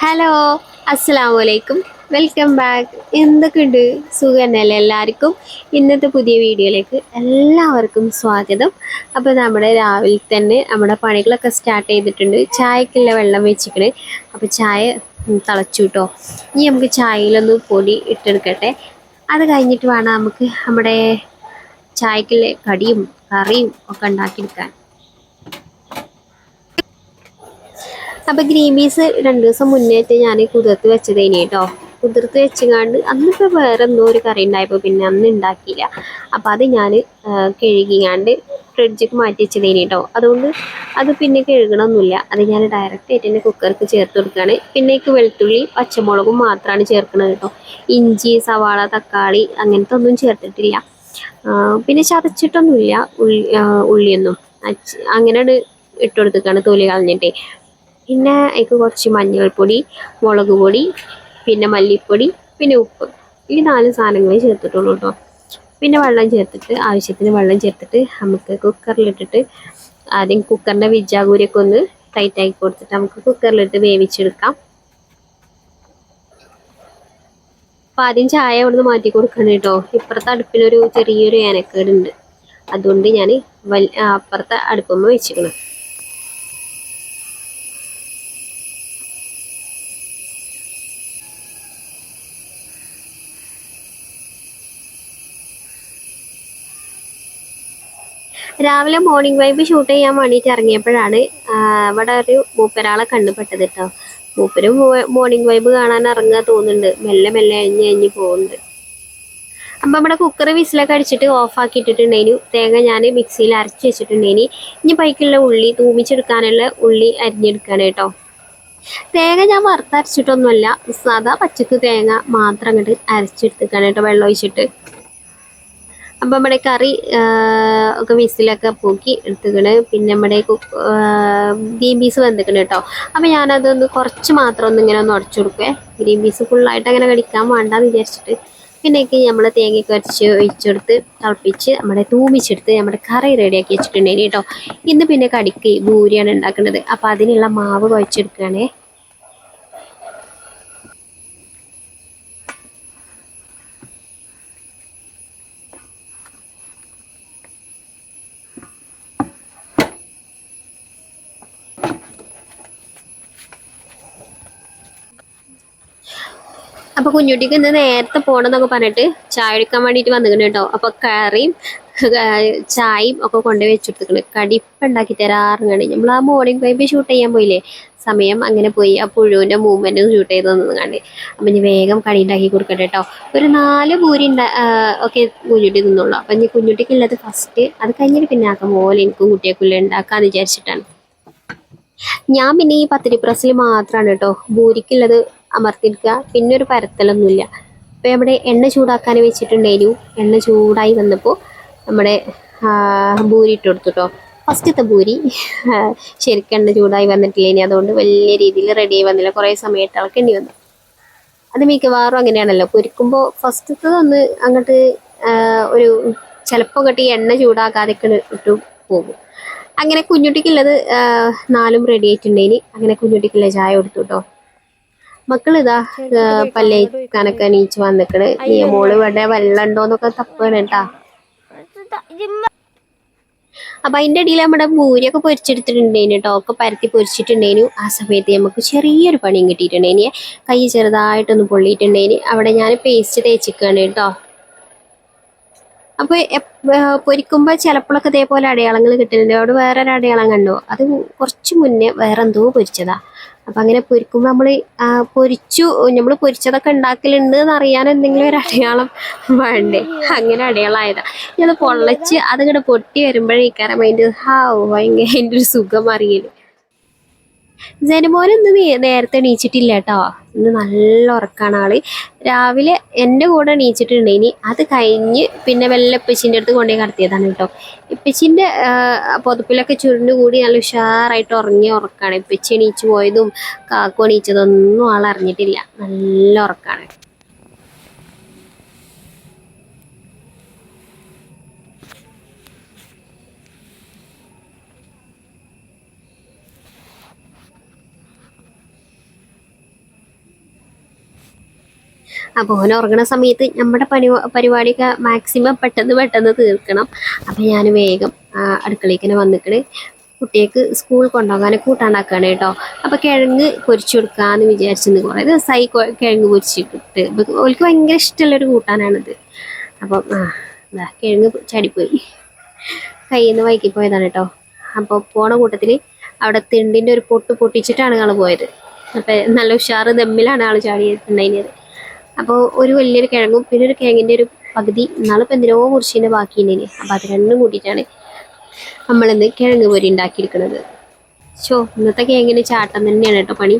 Hello അസ്സാം വലൈക്കും welcome back എന്തൊക്കെയുണ്ട്? സുഖം തന്നെയല്ലേ എല്ലാവർക്കും? ഇന്നത്തെ പുതിയ വീഡിയോയിലേക്ക് എല്ലാവർക്കും സ്വാഗതം. അപ്പോൾ നമ്മുടെ രാവിലെ തന്നെ നമ്മുടെ പണികളൊക്കെ സ്റ്റാർട്ട് ചെയ്തിട്ടുണ്ട്. ചായക്കുള്ള വെള്ളം വെച്ചിട്ടുണ്ട് അപ്പോൾ ചായ തിളച്ചു കേട്ടോ ഇനി നമുക്ക് ചായയിലൊന്ന് പൊടി ഇട്ടെടുക്കട്ടെ. അത് കഴിഞ്ഞിട്ട് വേണം നമുക്ക് നമ്മുടെ ചായക്കുള്ള കടിയും കറിയും ഒക്കെ ഉണ്ടാക്കിയെടുക്കാൻ അപ്പൊ ഗ്രീൻ പീസ് രണ്ടു ദിവസം മുന്നേറ്റ് ഞാൻ കുതിർത്ത് വെച്ചതേനി കേട്ടോ കുതിർത്ത് വെച്ചങ്ങാണ്ട് അന്നിപ്പോ വേറെ എന്തോ ഒരു കറി ഉണ്ടായപ്പോ പിന്നെ അന്ന് ഉണ്ടാക്കിയില്ല അപ്പൊ അത് ഞാൻ കഴുകിങ്ങാണ്ട് ഫ്രിഡ്ജിക്ക് മാറ്റി വെച്ചതേനി കേട്ടോ അതുകൊണ്ട് അത് പിന്നെ കഴുകണമൊന്നുമില്ല അത് ഞാൻ ഡയറക്റ്റ് ആയിട്ട് തന്നെ കുക്കർക്ക് ചേർത്ത് കൊടുക്കുകയാണ് പിന്നേക്ക് വെളുത്തുള്ളി പച്ചമുളകും മാത്രമാണ് ചേർക്കുന്നത് കേട്ടോ ഇഞ്ചി സവാള തക്കാളി അങ്ങനത്തെ ഒന്നും ചേർത്തിട്ടില്ല പിന്നെ ചതച്ചിട്ടൊന്നുമില്ല ഉള്ളി ഉള്ളിയൊന്നും. അങ്ങനെ ഇട്ട് കൊടുത്തേക്കാണ് തൊലി കളഞ്ഞിട്ടേ. പിന്നെ അതിക്ക് കുറച്ച് മഞ്ഞൾപ്പൊടി മുളക് പൊടി പിന്നെ മല്ലിപ്പൊടി പിന്നെ ഉപ്പ്. ഈ നാല് സാധനങ്ങളെ ചേർത്തിട്ടുള്ളൂ കേട്ടോ. പിന്നെ വെള്ളം ചേർത്തിട്ട് ആവശ്യത്തിന് വെള്ളം ചേർത്തിട്ട് നമുക്ക് കുക്കറിലിട്ടിട്ട് ആദ്യം കുക്കറിന്റെ വിജാകൂരിയൊക്കെ ഒന്ന് ടൈറ്റാക്കി കൊടുത്തിട്ട് നമുക്ക് കുക്കറിലിട്ട് വേവിച്ചെടുക്കാം. അപ്പം ആദ്യം ചായ അവിടുന്ന് മാറ്റി കൊടുക്കണം കേട്ടോ. ഇപ്പുറത്തെ അടുപ്പിനൊരു ചെറിയൊരു ഏനക്കേടുണ്ട് അതുകൊണ്ട് ഞാൻ വൽ അപ്പുറത്തെ അടുപ്പമ്മ വെച്ചിക്കണം രാവിലെ മോർണിംഗ് വൈബ് ഷൂട്ട് ചെയ്യാൻ വേണ്ടിയിട്ട് ഇറങ്ങിയപ്പോഴാണ് ഇവിടെ ഒരു മൂപ്പരാളെ കണ്ടുപെട്ടത് കേട്ടോ മൂപ്പരും മോർണിംഗ് വൈബ് കാണാൻ ഇറങ്ങുക തോന്നുന്നുണ്ട്. മെല്ലെ മെല്ലെ അഴിഞ്ഞ് കഴിഞ്ഞ് പോകുന്നുണ്ട്. അപ്പം ഇവിടെ കുക്കർ വിസിലൊക്കെ അടിച്ചിട്ട് ഓഫ് ആക്കി ഇട്ടിട്ടുണ്ടേനു. തേങ്ങ ഞാൻ മിക്സിയിൽ അരച്ച് വെച്ചിട്ടുണ്ടേനി. ഇനി പൈക്കുള്ള ഉള്ളി തൂമിച്ചെടുക്കാനുള്ള ഉള്ളി അരിഞ്ഞെടുക്കാണ് കേട്ടോ തേങ്ങ ഞാൻ വറുത്തരച്ചിട്ടൊന്നുമല്ല. സാധാ പച്ചക്ക് തേങ്ങ മാത്രം അങ്ങോട്ട് അരച്ചെടുത്തേക്കാണ് കേട്ടോ വെള്ളം ഒഴിച്ചിട്ട് അപ്പം നമ്മുടെ കറി ഒക്കെ വിസിലൊക്കെ പൂക്കി എടുത്തുക്കണ്. പിന്നെ നമ്മുടെ ഗ്രീൻ പീസ് വെന്തിക്കണ് കേട്ടോ. അപ്പം ഞാനതൊന്ന് കുറച്ച് മാത്രം ഒന്ന് ഇങ്ങനെ ഒന്ന് ഉടച്ചു കൊടുക്കുവേ. ഗ്രീൻ പീസ് ഫുള്ളായിട്ട് അങ്ങനെ കടിക്കാൻ വേണ്ടാന്ന് വിചാരിച്ചിട്ട് പിന്നേക്ക് നമ്മൾ തേങ്ങയൊക്കെ അരച്ച് ഒഴിച്ചെടുത്ത് തിളപ്പിച്ച് നമ്മുടെ തൂമിച്ചെടുത്ത് നമ്മുടെ കറി റെഡിയാക്കി വെച്ചിട്ടുണ്ടെങ്കിൽ കേട്ടോ. ഇന്ന് പിന്നെ കടിക്ക് ഭൂരിയാണ് ഉണ്ടാക്കുന്നത് അപ്പം അതിനുള്ള മാവ് കുഴച്ചെടുക്കുകയാണേ. അപ്പൊ കുഞ്ഞുട്ടിക്ക് ഇന്ന് നേരത്തെ പോണെന്നൊക്കെ പറഞ്ഞിട്ട് ചായ എടുക്കാൻ വേണ്ടിട്ട് വന്നിക്കണ് കേട്ടോ. അപ്പൊ കറിയും ചായയും ഒക്കെ കൊണ്ടുപോയി വെച്ചെടുത്തിക്കണ് കടിപ്പ് ഉണ്ടാക്കി തരാറുണ്ട്. നമ്മൾ ആ മോർണിംഗ് വൈബ് ഷൂട്ട് ചെയ്യാൻ പോയില്ലേ? സമയം അങ്ങനെ പോയി. ആ പുഴുവിന്റെ മൂവ്മെന്റ് ഷൂട്ട് ചെയ്ത് നിന്നുകാണ്ട് അപ്പൊ ഇനി വേഗം കടി ഉണ്ടാക്കി കൊടുക്കട്ടെ കേട്ടോ. ഒരു നാല് പൂരി ഒക്കെ കുഞ്ഞുട്ടി തിന്നുള്ളൂ. അപ്പൊ ഇനി കുഞ്ഞുട്ടിക്ക് ഉള്ളത് ഫസ്റ്റ് അത് കഴിഞ്ഞിട്ട് പിന്നെ ആക്കാം. പോലെ എനിക്ക് കുട്ടിയെക്കുള്ള ഉണ്ടാക്കാന്ന് വിചാരിച്ചിട്ടാണ്. ഞാൻ പിന്നെ ഈ പത്തിരി പ്രസ്സിൽ മാത്രമാണ് കേട്ടോ. ഭൂരിക്കുള്ളത് അമർത്തിയെടുക്കുക പിന്നെ ഒരു പരത്തലൊന്നുമില്ല. അപ്പോൾ നമ്മുടെ എണ്ണ ചൂടാക്കാൻ വെച്ചിട്ടുണ്ടായിരുന്നു. എണ്ണ ചൂടായി വന്നപ്പോൾ നമ്മുടെ ബൂരി ഇട്ട് കൊടുത്തു കേട്ടോ ഫസ്റ്റത്തെ ഭൂരി ശരിക്കും എണ്ണ ചൂടായി വന്നിട്ടില്ല ഇനി അതുകൊണ്ട് വലിയ രീതിയിൽ റെഡി ആയി വന്നില്ല. കുറേ സമയത്ത് ഇളക്കേണ്ടി വന്നു. അത് മിക്കവാറും അങ്ങനെയാണല്ലോ. പൊരിക്കുമ്പോൾ ഫസ്റ്റത്തതൊന്ന് അങ്ങോട്ട് ഒരു ചിലപ്പോൾ അങ്ങോട്ട് എണ്ണ ചൂടാക്കാതെ ഇട്ട് പോകും. അങ്ങനെ കുഞ്ഞുട്ടിക്കുള്ളത് നാലും റെഡി ആയിട്ടുണ്ടെങ്കിൽ അങ്ങനെ കുഞ്ഞുട്ടിക്കുള്ള ചായ കൊടുത്തു കേട്ടോ മക്കളിതാ കനക്ക നീച്ച് വന്നിക്കണ്. നീ മോൾ ഇവിടെ വെള്ളം ഉണ്ടോന്നൊക്കെ തപ്പാണ് കേട്ടാ. അപ്പൊ അതിന്റെ ഇടയിൽ നമ്മുടെ പൂരിയൊക്കെ പൊരിച്ചെടുത്തിട്ടുണ്ടേനു കേട്ടോ ഒക്കെ പരത്തി പൊരിച്ചിട്ടുണ്ടേനു. ആ സമയത്ത് നമുക്ക് ചെറിയൊരു പണിയും കിട്ടിയിട്ടുണ്ടേനി. കൈ ചെറുതായിട്ടൊന്ന് പൊള്ളിയിട്ടുണ്ടേന്. അവിടെ ഞാൻ പേസ്റ്റ് തേച്ചിക്കാണ് കേട്ടോ. അപ്പൊ പൊരിക്കുമ്പോൾ ചിലപ്പോഴൊക്കെ ഇതേപോലെ അടയാളങ്ങൾ കിട്ടുന്നുണ്ട്. അവിടെ വേറൊരു അടയാളം കണ്ടോ. അത് കുറച്ച് മുന്നേ വേറെ എന്തോ പൊരിച്ചതാ. അപ്പൊ അങ്ങനെ പൊരിക്കുമ്പോ നമ്മൾ പൊരിച്ചു നമ്മൾ പൊരിച്ചതൊക്കെ ഉണ്ടാക്കലുണ്ട് എന്ന് അറിയാൻ എന്തെങ്കിലും ഒരു അടയാളം വേണ്ടേ? അങ്ങനെ അടയാളമായതാ ഇത് പൊള്ളച്ച് അതിങ്ങോട്ട് പൊട്ടി വരുമ്പോഴേക്കാരം അതിന്റെ ഹാ ഭയങ്കര അതിന്റെ ഒരു സുഖം അറിയൽ. ജനുമോൻ ഇന്ന് നേരത്തെ എണീച്ചിട്ടില്ല കേട്ടോ. ഇന്ന് നല്ല ഉറക്കാണ് ആൾ. രാവിലെ എന്റെ കൂടെ എണീച്ചിട്ടുണ്ട്. ഇനി അത് കഴിഞ്ഞ് പിന്നെ വല്ല ഇപ്പച്ചിന്റെ അടുത്ത് കൊണ്ടുപോയി കടത്തിയതാണ് കേട്ടോ. ഇപ്പച്ചിന്റെ പുതപ്പിലൊക്കെ ചുരുണ്ട് കൂടി നല്ല ഉഷാറായിട്ട് ഉറങ്ങി ഉറക്കാണ്. ഇപ്പച്ചി എണീച്ചു പോയതും കാക്കു എണീച്ചതൊന്നും ആൾ അറിഞ്ഞിട്ടില്ല നല്ല ഉറക്കാണ്. അപ്പോൾ ഓൻ ഉറങ്ങണ സമയത്ത് നമ്മുടെ പരി പരിപാടിയൊക്കെ മാക്സിമം പെട്ടെന്ന് പെട്ടെന്ന് തീർക്കണം. അപ്പോൾ ഞാൻ വേഗം ആ, അടുക്കളയ്ക്ക് കുട്ടിയേക്ക് വന്നിക്കണ്. കുട്ടികൾക്ക് സ്കൂൾ കൊണ്ടുപോകാൻ കൂട്ടാണ്ടാക്കുകയാണ് കേട്ടോ. അപ്പോൾ കിഴങ്ങ് പൊരിച്ചു കൊടുക്കാമെന്ന് വിചാരിച്ചിരുന്നു. കുറേ ദിവസമായി കിഴങ്ങ് പൊരിച്ചിട്ട് ഓൾക്ക് ഭയങ്കര ഇഷ്ടമുള്ളൊരു കൂട്ടാനാണിത്. അപ്പം ആ ഇതാ കിഴങ്ങ് ചടിപ്പോയി. കയ്യിൽ നിന്ന് വൈകി പോയതാണ് കേട്ടോ. അപ്പോൾ പോണ കൂട്ടത്തിൽ അവിടെ തിണ്ടിന്റെ ഒരു പൊട്ട് പൊട്ടിച്ചിട്ടാണ് ആൾ പോയത്. അപ്പോൾ നല്ല ഉഷാറ് ദമ്മിലാണ് ആൾ ചാടിയിട്ടുണ്ടായിരുന്നത്. അപ്പോൾ ഒരു വലിയൊരു കിഴങ്ങും പിന്നെ ഒരു കിഴങ്ങിന്റെ ഒരു പകുതി. നാളിപ്പോൾ എന്തിനോ മുറിച്ചിന്റെ ബാക്കിയുണ്ടേന്. അപ്പോൾ അത് രണ്ടും കൂട്ടിയിട്ടാണ് നമ്മളിന്ന് കിഴങ്ങ് പൊരി ഉണ്ടാക്കിയിരിക്കുന്നത് ഷോ ഇന്നത്തെ കിഴങ്ങിന് ചാട്ടം തന്നെയാണ് കേട്ടോ പണി.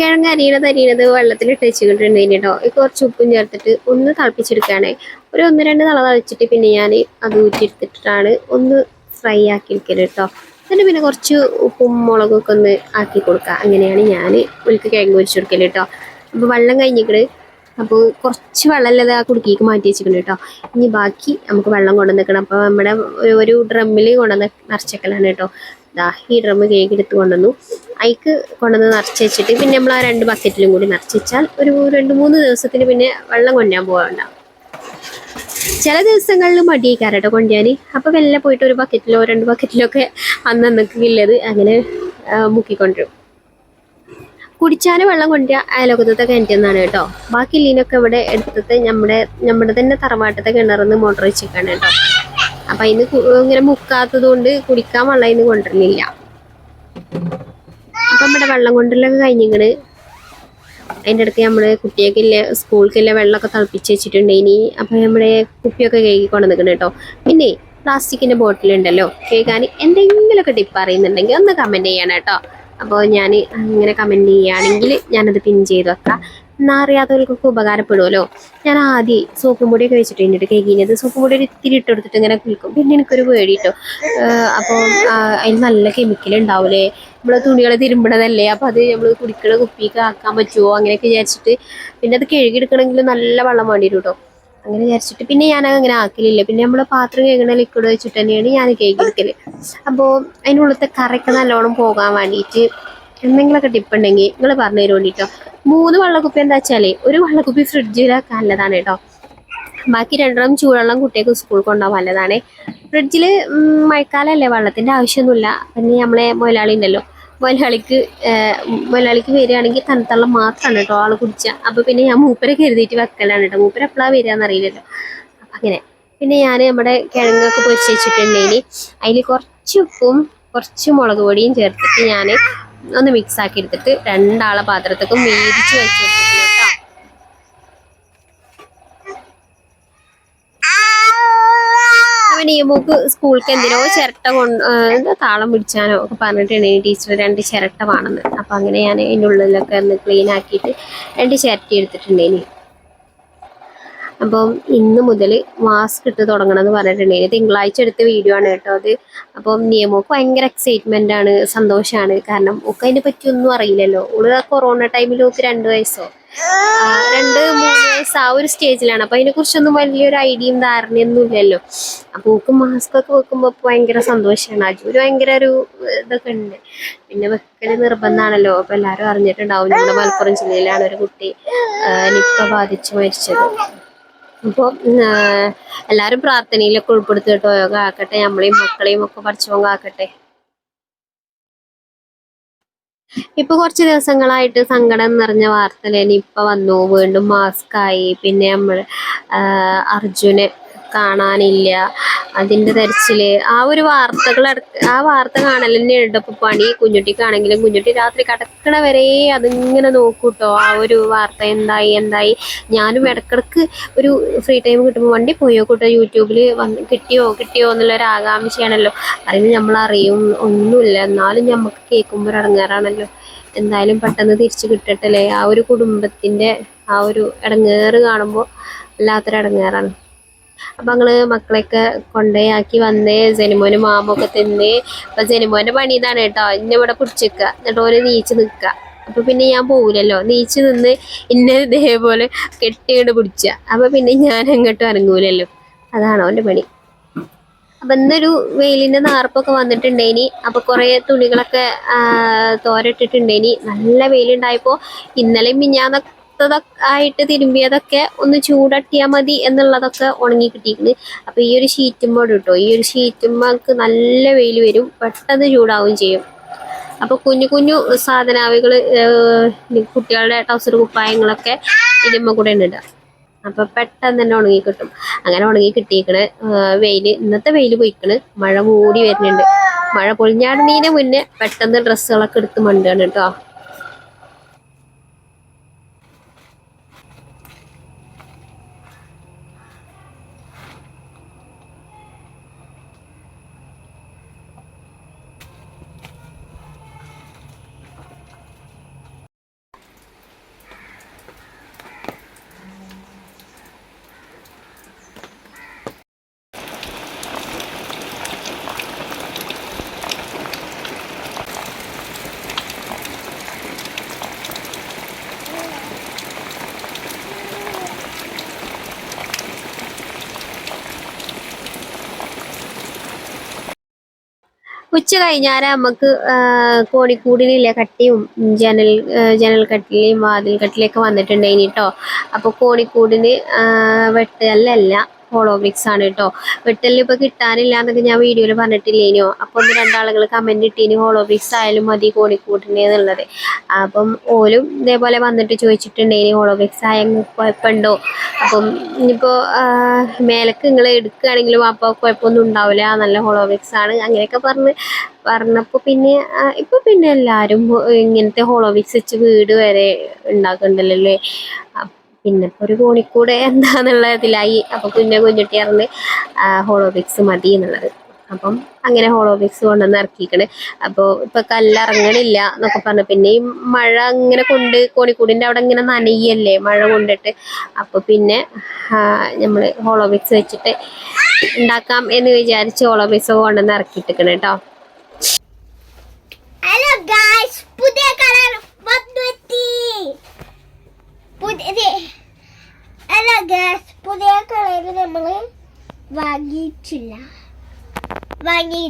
കിഴങ്ങ് അരിയണത് അരിയണത് വെള്ളത്തിലിട്ട് വെച്ചിട്ടുണ്ടെങ്കിൽ കേട്ടോ കുറച്ച് ഉപ്പും ചേർത്തിട്ട് ഒന്ന് തിളപ്പിച്ചെടുക്കുകയാണ്. ഒരു ഒന്ന് രണ്ട് തള തളിച്ചിട്ട് പിന്നെ ഞാൻ അത് ഊറ്റിയെടുത്തിട്ടാണ് ഒന്ന് ഫ്രൈ ആക്കി എടുക്കൽ കേട്ടോ എന്നിട്ട് പിന്നെ കുറച്ച് ഉപ്പും മുളകൊക്കെ ഒന്ന് ആക്കി കൊടുക്കുക. അങ്ങനെയാണ് ഞാൻ ഉൽക്ക് കിഴങ്ങ് പൊരിച്ചു കൊടുക്കൽ കേട്ടോ അപ്പോൾ വെള്ളം കഴിഞ്ഞിട്ട് അപ്പോൾ കുറച്ച് വെള്ളമല്ലത് ആ കുടുക്കിക്ക് മാറ്റി വെച്ചിട്ടുണ്ട് കേട്ടോ ഇനി ബാക്കി നമുക്ക് വെള്ളം കൊണ്ടുവന്ന് നിൽക്കണം അപ്പോൾ നമ്മുടെ ഒരു ഡ്രമ്മിൽ കൊണ്ടുവന്ന് നിറച്ചേക്കലാണ് കേട്ടോ ദാ ഈ ഡ്രമ്മ് കേക്ക് എടുത്ത് കൊണ്ടുവന്നു. അയക്ക് കൊണ്ടുവന്ന് നിറച്ച് വെച്ചിട്ട് പിന്നെ നമ്മൾ ആ രണ്ട് ബക്കറ്റിലും കൂടി നിറച്ച് വെച്ചാൽ ഒരു രണ്ട് മൂന്ന് ദിവസത്തിന് പിന്നെ വെള്ളം കൊണ്ടാൻ പോകണ്ട ചില ദിവസങ്ങളിൽ മടിയിക്കാറട്ടോ കൊണ്ടുവാൻ അപ്പോൾ വെല്ല പോയിട്ട് ഒരു ബക്കറ്റിലോ രണ്ട് ബക്കറ്റിലോ ഒക്കെ അന്നന്നൊക്കെ ഇല്ലത് അങ്ങനെ മുക്കിക്കൊണ്ടിരും. കുടിച്ചാൽ വെള്ളം കൊണ്ടുവരിക അയലോകത്തൊക്കെ കിണറ്റിൽ നിന്നാണ് കേട്ടോ. ബാക്കി ലീനൊക്കെ ഇവിടെ എടുത്തിട്ട് നമ്മുടെ നമ്മുടെ തന്നെ തറവാട്ടത്തെ കിണറിൽ നിന്ന് മോട്ടർ വെച്ചേക്കാണ് കേട്ടോ. അപ്പം അതിന് ഇങ്ങനെ മുക്കാത്തത് കൊണ്ട് കുടിക്കാൻ വെള്ളം അതിന് കൊണ്ടുവരുന്നില്ല. അപ്പം നമ്മുടെ വെള്ളം കൊണ്ടുള്ളൊക്കെ കഴിഞ്ഞിങ്ങണ് അതിന്റെ ഇടയ്ക്ക് നമ്മൾ കുട്ടിയൊക്കെയില്ല സ്കൂൾക്കില്ല വെള്ളമൊക്കെ തിളപ്പിച്ച് വെച്ചിട്ടുണ്ട് ഇനി. അപ്പം നമ്മുടെ കുപ്പിയൊക്കെ കഴുകി കൊണ്ടുവന്നിക്കണം കേട്ടോ. പിന്നെ പ്ലാസ്റ്റിക്കിന്റെ ബോട്ടിൽ ഉണ്ടല്ലോ കേൾക്കാൻ എന്തെങ്കിലുമൊക്കെ ടിപ്പ് അറിയുന്നുണ്ടെങ്കിൽ ഒന്ന് കമന്റ് ചെയ്യണം കേട്ടോ. അപ്പോൾ ഞാൻ അങ്ങനെ കമന്റ് ചെയ്യുകയാണെങ്കിൽ ഞാനത് പിൻ ചെയ്ത് വെക്കാം. എന്നാൽ അറിയാത്തവർക്കൊക്കെ ഉപകാരപ്പെടുമല്ലോ. ഞാൻ ആദ്യം സോപ്പും പൊടിയൊക്കെ വെച്ചിട്ട് കഴിഞ്ഞിട്ട് കേക്കിനത് സോപ്പും പൊടി ഒരു ഇത്തിരി ഇട്ട് കൊടുത്തിട്ട് ഇങ്ങനെ കുളിക്കും. പിന്നെ എനിക്കൊരു പേടി കേട്ടോ അപ്പോൾ അതിന് നല്ല കെമിക്കൽ ഉണ്ടാവില്ലേ നമ്മൾ തുണികൾ തിരുമ്പണതല്ലേ? അപ്പോൾ അത് നമ്മൾ കുടിക്കണ കുപ്പിക്ക് ആക്കാൻ പറ്റുമോ അങ്ങനെയൊക്കെ വിചാരിച്ചിട്ട് പിന്നെ അത് കഴുകിയെടുക്കണമെങ്കിൽ നല്ല വെള്ളം വേണ്ടി വരും കേട്ടോ അങ്ങനെ വിചാരിച്ചിട്ട് പിന്നെ ഞാൻ അങ്ങനെ ആക്കലില്ല. പിന്നെ നമ്മൾ പാത്രം കഴുകണ ലിക്വിഡ് വെച്ചിട്ട് തന്നെയാണ് ഞാൻ കഴുകിയെടുക്കൽ അപ്പോൾ അതിനുള്ളത്തെ കറയൊക്കെ നല്ലോണം പോകാൻ വേണ്ടിയിട്ട് എന്തെങ്കിലുമൊക്കെ ടിപ്പ് ഉണ്ടെങ്കിൽ നിങ്ങൾ പറഞ്ഞു തരുമോ കേട്ടോ മൂന്ന് വെള്ളക്കുപ്പി എന്താ വെച്ചാൽ ഒരു വെള്ളക്കുപ്പി ഫ്രിഡ്ജിൽ നല്ലതാണ് കേട്ടോ ബാക്കി രണ്ടെണ്ണം ചൂടുവെള്ളം കുട്ടികൾക്ക് സ്കൂൾ കൊണ്ടുപോകാൻ നല്ലതാണ് ഫ്രിഡ്ജിൽ മഴക്കാലമല്ലേ വെള്ളത്തിന്റെ ആവശ്യമൊന്നുമില്ല. പിന്നെ നമ്മളെ മുതലാളി ഉണ്ടല്ലോ. മുതലാളിക്ക് മുതലാളിക്ക് വരികയാണെങ്കിൽ തണുത്തള്ളം മാത്രമാണ് കേട്ടോ ആൾ കുടിച്ചാൽ അപ്പോൾ പിന്നെ ഞാൻ മൂപ്പരെ കരുതിയിട്ട് വെക്കലാണ് കേട്ടോ മൂപ്പര എപ്പോഴാണ് വരികയെന്ന് അറിയില്ലല്ലോ. അപ്പം അങ്ങനെ. പിന്നെ ഞാൻ നമ്മുടെ കിഴങ്ങൊക്കെ പൊരിച്ച് വെച്ചിട്ടുണ്ടെങ്കിൽ അതിൽ കുറച്ച് ഉപ്പും കുറച്ച് മുളക് പൊടിയും ചേർത്തിട്ട് ഞാൻ ഒന്ന് മിക്സ് ആക്കി എടുത്തിട്ട് രണ്ടാളെ പാത്രത്തേക്കും മേടിച്ച് വെച്ച് വെച്ചിട്ടുണ്ട് കേട്ടോ സ്കൂൾക്ക് എന്തിനോ ചിരട്ട കൊണ്ട് എന്താ താളം പിടിച്ചാനോ ഒക്കെ പറഞ്ഞിട്ടുണ്ടെങ്കിൽ ടീച്ചർ രണ്ട് ചിരട്ട വേണമെന്ന്. അപ്പം അങ്ങനെ ഞാൻ അതിന്റെ ഉള്ളിലൊക്കെ ഒന്ന് ക്ലീൻ ആക്കിയിട്ട് രണ്ട് ചിരട്ടി എടുത്തിട്ടുണ്ടേനി. അപ്പം ഇന്ന് മുതൽ മാസ്ക് ഇട്ട് തുടങ്ങണം എന്ന് പറഞ്ഞിട്ടുണ്ടെങ്കിൽ തിങ്കളാഴ്ച എടുത്ത വീഡിയോ ആണ് കേട്ടോ അത്. അപ്പം നിയമമൊക്കെ ഭയങ്കര എക്സൈറ്റ്മെന്റ് ആണ് സന്തോഷമാണ് കാരണം ഒക്കെ അതിനെ പറ്റിയൊന്നും അറിയില്ലല്ലോ. ആ കൊറോണ ടൈമിൽ ഒക്കെ രണ്ട് വയസ്സോ? രണ്ട് മൂന്ന് വയസ്സ് ആ ഒരു സ്റ്റേജിലാണ് അപ്പൊ അതിനെ കുറിച്ചൊന്നും വലിയൊരു ഐഡിയയും ധാരണയൊന്നും ഇല്ലല്ലോ. അപ്പൊ ഓക്ക് മാസ്ക് ഒക്കെ വെക്കുമ്പോ ഭയങ്കര സന്തോഷമാണ് ഒരു ഭയങ്കര ഒരു ഇതൊക്കെ ഉണ്ട്. പിന്നെ വെക്കൽ നിർബന്ധമാണല്ലോ അപ്പൊ എല്ലാരും അറിഞ്ഞിട്ടുണ്ടാവും. നമ്മുടെ മലപ്പുറം ജില്ലയിലാണ് ഒരു കുട്ടി നിപ്പ ബാധിച്ച് മരിച്ചത്. അപ്പോൾ എല്ലാവരും പ്രാർത്ഥനയിലൊക്കെ ഉൾപ്പെടുത്തി കേട്ടോ. ആക്കട്ടെ നമ്മളെയും മക്കളെയും ഒക്കെ പഠിച്ചവൻ ആക്കട്ടെ. ഇപ്പൊ കുറച്ച് ദിവസങ്ങളായിട്ട് സങ്കടം നിറഞ്ഞ വാർത്തയിൽ നിപ്പ വന്നു. വീണ്ടും മാസ്ക് ആയി. പിന്നെ നമ്മൾ അർജുനെ കാണാനില്ല. അതിന്റെ തെരച്ചിൽ. ആ ഒരു വാർത്തകൾ ആ വാർത്ത കാണൽ തന്നെയാണ് ഇപ്പൊ പണി കുഞ്ഞുട്ടിക്കാണെങ്കിലും കുഞ്ഞുട്ടി രാത്രി കിടക്കണ വരെ അതിങ്ങനെ നോക്കൂട്ടോ. ആ ഒരു വാർത്ത എന്തായി എന്തായി. ഞാനും ഇടക്കിടക്ക് ഒരു ഫ്രീ ടൈം കിട്ടുമ്പോൾ വണ്ടി പോയോ കൂട്ടോ യൂട്യൂബിൽ വന്ന് കിട്ടിയോ കിട്ടിയോ എന്നുള്ളൊരു ആകാംക്ഷയാണല്ലോ. അതിന് നമ്മൾ അറിയും ഒന്നുമില്ല. എന്നാലും നമുക്ക് കേൾക്കുമ്പോൾ ഇടങ്ങേറാണല്ലോ. എന്തായാലും പെട്ടെന്ന് തിരിച്ചു കിട്ടട്ടല്ലേ? ആ ഒരു കുടുംബത്തിന്റെ ആ ഒരു ഇടങ്ങേറ് കാണുമ്പോൾ വല്ലാത്തൊരു ഇടങ്ങേറാണ്. അപ്പൊ ഞങ്ങൾ മക്കളെയൊക്കെ കൊണ്ടേയാക്കി വന്ന് ജനിമോന് മാമൊക്കെ തിന്ന്. അപ്പൊ ജനിമോന്റെ പണി ഇതാണ് കേട്ടോ. ഇന്നെ ഇവിടെ പിടിച്ചിക്ക എന്നിട്ട് ഓന് നീച്ച് നിക്ക. അപ്പൊ പിന്നെ ഞാൻ പോകൂലല്ലോ നീച്ച് നിന്ന് ഇന്നെ ഇതേപോലെ കെട്ടിയിട്ട് പിടിച്ച. അപ്പൊ പിന്നെ ഞാൻ അങ്ങോട്ട് ഇറങ്ങൂലല്ലോ അതാണ് അവന്റെ പണി. അപ്പൊ ഇന്നൊരു വെയിലിന്റെ നാർപ്പൊക്കെ വന്നിട്ടുണ്ടേനി. അപ്പൊ കുറേ തുണികളൊക്കെ തോരട്ടിട്ടുണ്ടേനി. നല്ല വെയിലുണ്ടായപ്പോ ഇന്നലെ മിഞ്ഞാന്നത്തതൊക്കെ ആയിട്ട് തിരുമ്പിയതൊക്കെ ഒന്ന് ചൂടട്ടിയാൽ മതി എന്നുള്ളതൊക്കെ ഉണങ്ങി കിട്ടിയിട്ടുണ്ട്. അപ്പോൾ ഈ ഒരു ഷീറ്റുമ്പോട് കിട്ടോ ഈ ഒരു ഷീറ്റുമ്മക്ക് നല്ല വെയിൽ വരും. പെട്ടെന്ന് ചൂടാവുകയും ചെയ്യും. അപ്പോൾ കുഞ്ഞു കുഞ്ഞു സാധനാവികൾ കുട്ടികളുടെ ടൗസർ കുപ്പായങ്ങളൊക്കെ ഇതിമ്മ കൂടെ ഉണ്ട് ഇടുക അപ്പൊ പെട്ടെന്ന് തന്നെ ഉണങ്ങി കിട്ടും. അങ്ങനെ ഉണങ്ങി കിട്ടിയേക്കണ്. വെയിൽ ഇന്നത്തെ വെയിൽ പോയിക്കണ്. മഴ മൂടി വരുന്നുണ്ട്. മഴ പൊളിഞ്ഞാടുന്നതിന് മുന്നേ പെട്ടെന്ന് ഡ്രസ്സുകളൊക്കെ എടുത്ത് മണ്ടാണ് കേട്ടോ ഉച്ച കഴിഞ്ഞാൽ നമുക്ക് കോണിക്കൂടിനില്ലേ കട്ടിയും ജനൽ ജനൽ കട്ടിലെയും വാതിൽ കട്ടിലൊക്കെ വന്നിട്ടുണ്ടായിനി കേട്ടോ അപ്പോൾ കോണിക്കൂടിന് വെട്ടുകല്ലല്ല ഹോളോ ആണ് കേട്ടോ വെട്ടലിൽ ഇപ്പൊ കിട്ടാനില്ല എന്നൊക്കെ ഞാൻ വീഡിയോയിൽ പറഞ്ഞിട്ടില്ലേനോ? അപ്പൊ ഒന്ന് രണ്ടാളുകൾ കമന്റ് ഇട്ടീനി ഹോളോ ബ്രിക്സ് ആയാലും മതി കോണിക്കൂട്ടിനെ എന്നുള്ളത്. അപ്പം ഓലും ഇതേപോലെ വന്നിട്ട് ചോദിച്ചിട്ടുണ്ടേനി ഹോളോ ബ്രിക്സ് ആയ കുഴപ്പമുണ്ടോ അപ്പം ഇനിയിപ്പോ ആ, മേലക്ക് നിങ്ങൾ എടുക്കുകയാണെങ്കിലും അപ്പൊ കുഴപ്പമൊന്നും ഉണ്ടാവില്ല നല്ല ഹോളോ ബ്രിക്സ് ആണ് അങ്ങനെയൊക്കെ പറഞ്ഞ് പറഞ്ഞപ്പോ പിന്നെ ഇപ്പോൾ ഇപ്പൊ പിന്നെ എല്ലാരും ഇങ്ങനത്തെ ഹോളോവിക്സ് വെച്ച് വീട് വരെ ഉണ്ടാക്കുന്നുണ്ടല്ലോ അല്ലേ അ- പിന്നെ ഇപ്പൊ ഒരു കോണിക്കൂടെ എന്താന്നുള്ള ഇതിലായി അപ്പൊ കുഞ്ഞ കുഞ്ഞുട്ടി ഹോളോബിക്സ് മതി എന്നുള്ളത്. അപ്പം അങ്ങനെ ഹോളോവിക്സ് കൊണ്ടുവന്ന് ഇറക്കിക്കണ് അപ്പോൾ ഇപ്പൊ കല്ലിറങ്ങണില്ല എന്നൊക്കെ പറഞ്ഞു. പിന്നെ ഈ മഴ ഇങ്ങനെ കൊണ്ട് കോണിക്കൂടിന്റെ അവിടെ ഇങ്ങനെ നനയല്ലേ മഴ കൊണ്ടിട്ട്. അപ്പോൾ പിന്നെ നമ്മൾ ഹോളോവിക്സ് വെച്ചിട്ട് ഉണ്ടാക്കാം എന്ന് വിചാരിച്ച് ഹോളോവിക്സ് കൊണ്ടുവന്ന് ഇറക്കിയിട്ടിരിക്കണം കേട്ടോ. ഹലോ പുതിയ കളർ പുതിയ അല്ല ഗ്യാസ് പുതിയ കളർ നമ്മൾ വാങ്ങിയിട്ടില്ല. വാങ്ങി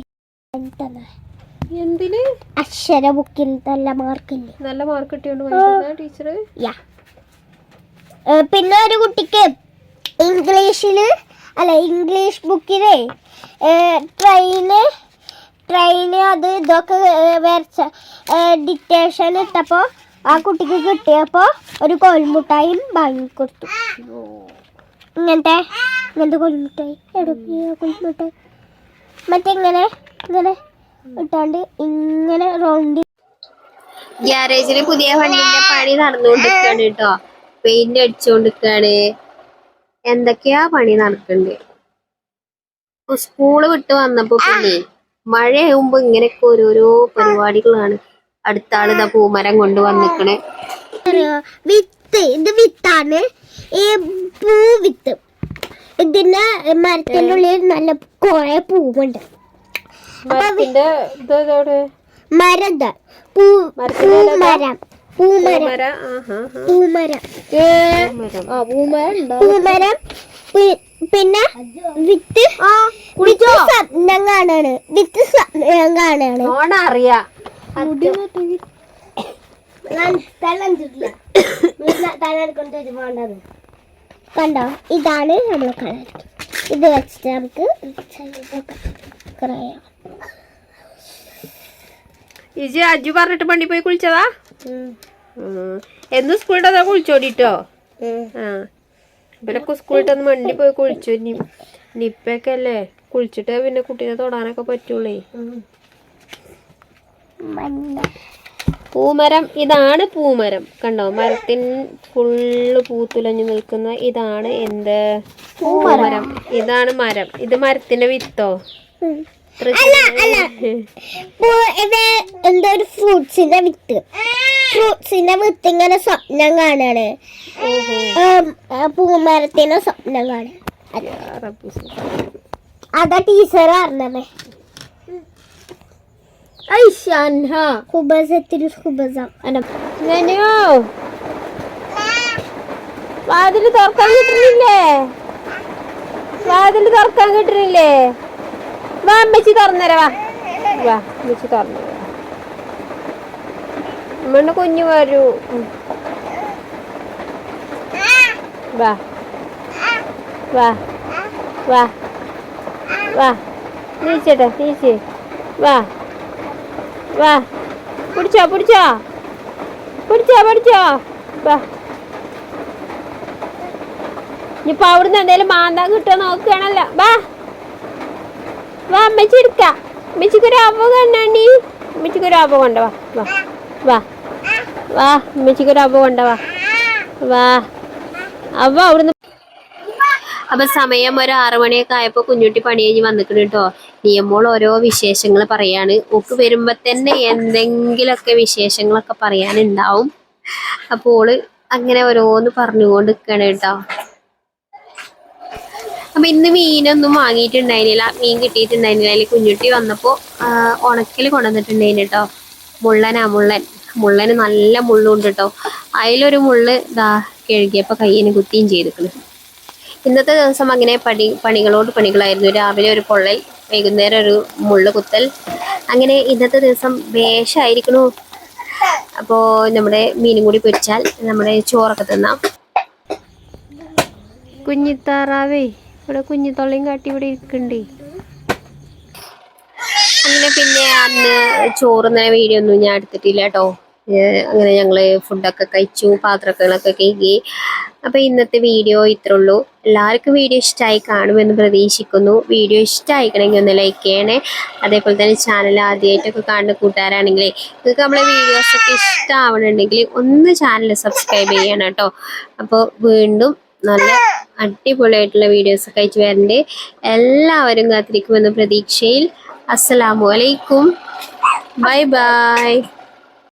എന്തിന്? അക്ഷര ബുക്കിൽ നല്ല മാർക്കില്ലേ നല്ല മാർക്ക് കിട്ടിയോണ്ട് ടീച്ചർ യാ. പിന്നെ ഒരു കുട്ടിക്ക് ഇംഗ്ലീഷിൽ അല്ല ഇംഗ്ലീഷ് ബുക്കിലെ ട്രെയിന് ട്രെയിന് അത് ഇതൊക്കെ വരച്ച ഡിക്റ്റേഷൻ ഇട്ടപ്പോൾ ആ കുട്ടിക്ക് കിട്ടിയപ്പോൾ ഒരു കോൽമുട്ടായും വാങ്ങിക്കൊടുത്തു. ഇങ്ങനത്തെ ഇങ്ങനത്തെ കോൽമുട്ടായി എവിടെ കോൽമുട്ടായി മറ്റേ ഇങ്ങനെ ഇട്ടാണ്ട് ഇങ്ങനെ റൗണ്ട് ഗ്യാരേജിൽ പുതിയ വണ്ടിന്റെ പണി നടന്നുകൊണ്ടിരിക്കാണ് കേട്ടോ. പെയിന്റ് അടിച്ചുകൊണ്ടിരിക്കാണ്. എന്തൊക്കെയാ പണി നടക്കണ്ട്? സ്കൂൾ വിട്ട് വന്നപ്പോ പിന്നെ മഴയാകുമ്പോ ഇങ്ങനെയൊക്കെ ഓരോരോ പരിപാടികളാണ്. അടുത്ത ആൾ ഇതാ പൂമരം കൊണ്ട് വന്നിക്കണേ വിത്ത്. ഇത് വിത്താണ്. ഈ പൂ വിത്ത്. ഇതിന്റെ മരത്തിന്റെ ഉള്ളിൽ നല്ല കുറെ പൂവുണ്ട്. മരത് മരം. പൂ പൂമരം. പൂമരം. പൂമരം. പൂമരം. പിന്നെ വിത്ത്. വിത്ത് സ്വപ്നം കാണാണ്. വിത്ത് സ്വപ്നം കാണാണ്. ഓണ അറിയാ കണ്ടോ ഇതാണ് നമ്മൾ കളർ. ഇത് വെച്ചിട്ട് നമുക്ക് പറയാം ഇജി അജു പറഞ്ഞിട്ട് പണി പോയി കുളിച്ചതാ? എന്ന് സ്കൂളിട്ട് കുളിച്ചോടിട്ടോ? ആ. ഇവരൊക്കെ സ്കൂളിട്ടൊന്ന് മണ്ടി പോയി കുളിച്ചു. നി നിപ്പൊക്കെ അല്ലേ? കുളിച്ചിട്ട് പിന്നെ കുട്ടീനെ തൊടാനൊക്കെ പറ്റുള്ളേ. പൂമരം ഇതാണ് പൂമരം. കണ്ടോ? മരത്തിൻ ഫുള്ള് പൂത്തുലഞ്ഞു നിൽക്കുന്ന ഇതാണ് എന്ത്? പൂമരം. ഇതാണ് മരം. ഇത് മരത്തിന്റെ വിത്തോ? എന്തോ ഒരു ഫ്രൂട്ട്സിന്റെ വിത്ത്. ഫ്രൂട്ട്സിന്റെ വിത്ത് ഇങ്ങനെ സ്വപ്നം കാണാണ്. പൂമരത്തിന്റെ സ്വപ്നം കാണാൻ. അതാ ടീച്ചർ പറഞ്ഞത്. കുബസത്തിൽ കുബസം വാതിൽ തുറക്കാൻ കിട്ടണില്ലേ വാതിൽ തുറക്കാൻ കിട്ടണില്ലേ വാ അമ്മച്ചി തുറന്നേരാ വാ. വാ അമ്മച്ചി തുറന്നു അമ്മയുടെ കുഞ്ഞു വരൂ. വാ. വാ. വാ. വാ. നീച്ചേട്ടാ നീച്ചേ. വാ. വാ. പിടിച്ചോ പിടിച്ചോ. പിടിച്ചോ പിടിച്ചോ. വാ. ഇനിയിപ്പൊ അവിടുന്ന് എന്തേലും മാന്താ കിട്ടുമോ നോക്കുകയാണല്ലോ. വാ. വാ അമ്മച്ചി എടുക്ക. അമ്മച്ചിക്ക് ഒരു അപ്പ കണ്ണാണ്ടി അമ്മച്ചിക്ക് ഒരു അപ്പ കൊണ്ട വാ വാ. വാ വാ അമ്മച്ചിക്ക് ഒരു അപ്പ കൊണ്ട വാ വാ. അവ അവിടുന്ന് അപ്പൊ സമയം ഒരു ആറു മണിയൊക്കെ ആയപ്പോ കുഞ്ഞുട്ടി പണി കഴിഞ്ഞ് വന്നിക്കണ കേട്ടോ നിയമോൾ ഓരോ വിശേഷങ്ങൾ പറയാണ്. ഒക്കെ വരുമ്പോ തന്നെ എന്തെങ്കിലുമൊക്കെ വിശേഷങ്ങളൊക്കെ പറയാനുണ്ടാവും. അപ്പോൾ ഓൾ അങ്ങനെ ഓരോന്ന് പറഞ്ഞുകൊണ്ട് നിൽക്കണം കേട്ടോ അപ്പൊ ഇന്ന് മീനൊന്നും വാങ്ങിയിട്ടുണ്ടായിരുന്നില്ല. മീൻ കിട്ടിയിട്ടുണ്ടായിരുന്നില്ല. അതിൽ കുഞ്ഞുട്ടി വന്നപ്പോ ഉണക്കിൽ കൊണ്ടുവന്നിട്ടുണ്ടായിന് കേട്ടോ മുള്ളനാ മുള്ളൻ. മുള്ളന് നല്ല മുള്ളുണ്ട് കേട്ടോ അതിലൊരു മുള്ള് ഇതാ കഴുകിയപ്പോ കയ്യിന് കുത്തിയും ചെയ്തിക്കണ്. ഇന്നത്തെ ദിവസം അങ്ങനെ പണി പണികളോട് പണികളായിരുന്നു. രാവിലെ ഒരു പൊള്ളൽ വൈകുന്നേരം ഒരു മുള്ളു കുത്തൽ അങ്ങനെ ഇന്നത്തെ ദിവസം വേഷമായിരിക്കണു അപ്പോൾ നമ്മുടെ മീനും കൂടി പൊരിച്ചാൽ നമ്മുടെ ചോറൊക്കെ തിന്നാം. കുഞ്ഞിത്താറാവേ ഇവിടെ കുഞ്ഞിത്തൊള്ളയും കാട്ടി ഇവിടെ ഇരിക്കണ്ടേ. അങ്ങനെ പിന്നെ അന്ന് ചോറുന്ന വീഡിയോ ഒന്നും ഞാൻ എടുത്തിട്ടില്ല കേട്ടോ. അങ്ങനെ ഞങ്ങൾ ഫുഡൊക്കെ കഴിച്ചു പാത്രങ്ങളൊക്കെ കഴുകി. അപ്പൊ ഇന്നത്തെ വീഡിയോ ഇത്രേ ഉള്ളൂ. എല്ലാവർക്കും വീഡിയോ ഇഷ്ടമായി കാണുമെന്ന് പ്രതീക്ഷിക്കുന്നു. വീഡിയോ ഇഷ്ടമായിക്കണമെങ്കിൽ ഒന്ന് ലൈക്ക് ചെയ്യണേ. അതേപോലെ തന്നെ ചാനൽ ആദ്യമായിട്ടൊക്കെ കാണുന്ന കൂട്ടുകാരാണെങ്കിൽ നിങ്ങൾക്ക് നമ്മളെ വീഡിയോസൊക്കെ ഇഷ്ടമാവണമെങ്കിൽ ഒന്ന് ചാനൽ സബ്സ്ക്രൈബ് ചെയ്യണം കേട്ടോ. അപ്പോൾ വീണ്ടും നല്ല അടിപൊളിയായിട്ടുള്ള വീഡിയോസ് ഒക്കെ അയച്ചു വരണ്ട്. എല്ലാവരും കാത്തിരിക്കുമെന്ന പ്രതീക്ഷയിൽ. അസ്സലാമു അലൈക്കും. Bye bye